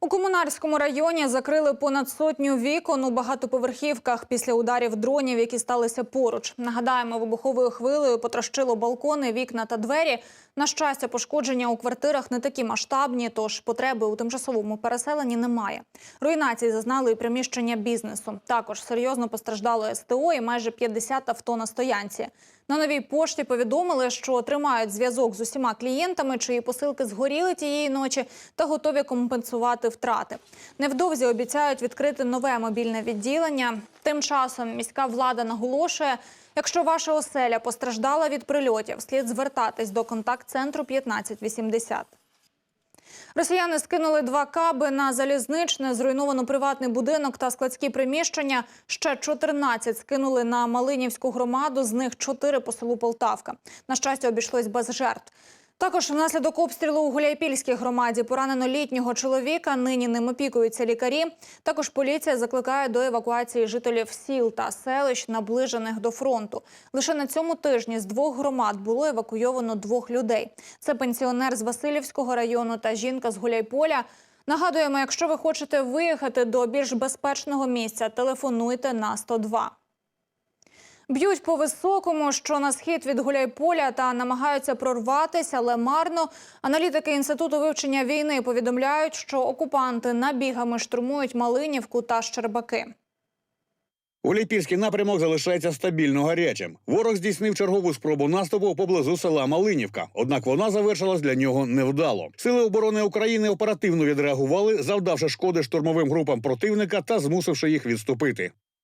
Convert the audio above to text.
У Комунарському районі закрили понад сотню вікон у багатоповерхівках після ударів дронів, які сталися поруч. Нагадаємо, вибуховою хвилею потрощило балкони, вікна та двері. На щастя, пошкодження у квартирах не такі масштабні, тож потреби у тимчасовому переселенні немає. Руйнації зазнали і приміщення бізнесу. Також серйозно постраждало СТО і майже 50 авто на стоянці. На новій пошті повідомили, що тримають зв'язок з усіма клієнтами, чиї посилки згоріли тієї ночі, та готові компенсувати втрати. Невдовзі обіцяють відкрити нове мобільне відділення. Тим часом міська влада наголошує, якщо ваша оселя постраждала від прильотів, слід звертатись до контакт-центру 1580. Росіяни скинули два каби на залізничне, зруйновано приватний будинок та складські приміщення. Ще 14 скинули на Малинівську громаду, з них 4 по селу Полтавка. На щастя, обійшлось без жертв. Також внаслідок обстрілу у Гуляйпільській громаді поранено літнього чоловіка. Нині ним опікуються лікарі. Також поліція закликає до евакуації жителів сіл та селищ, наближених до фронту. Лише на цьому тижні з двох громад було евакуйовано двох людей. Це пенсіонер з Васильівського району та жінка з Гуляйполя. Нагадуємо, якщо ви хочете виїхати до більш безпечного місця, телефонуйте на 102. Б'ють по високому, що на схід від Гуляйполя та намагаються прорватися, але марно. Аналітики інституту вивчення війни повідомляють, що окупанти набігами штурмують Малинівку та Щербаки. Олімпійський напрямок залишається стабільно гарячим. Ворог здійснив чергову спробу наступу поблизу села Малинівка. Однак вона завершилась для нього невдало. Сили оборони України оперативно відреагували, завдавши шкоди штурмовим групам противника та змусивши їх відступити.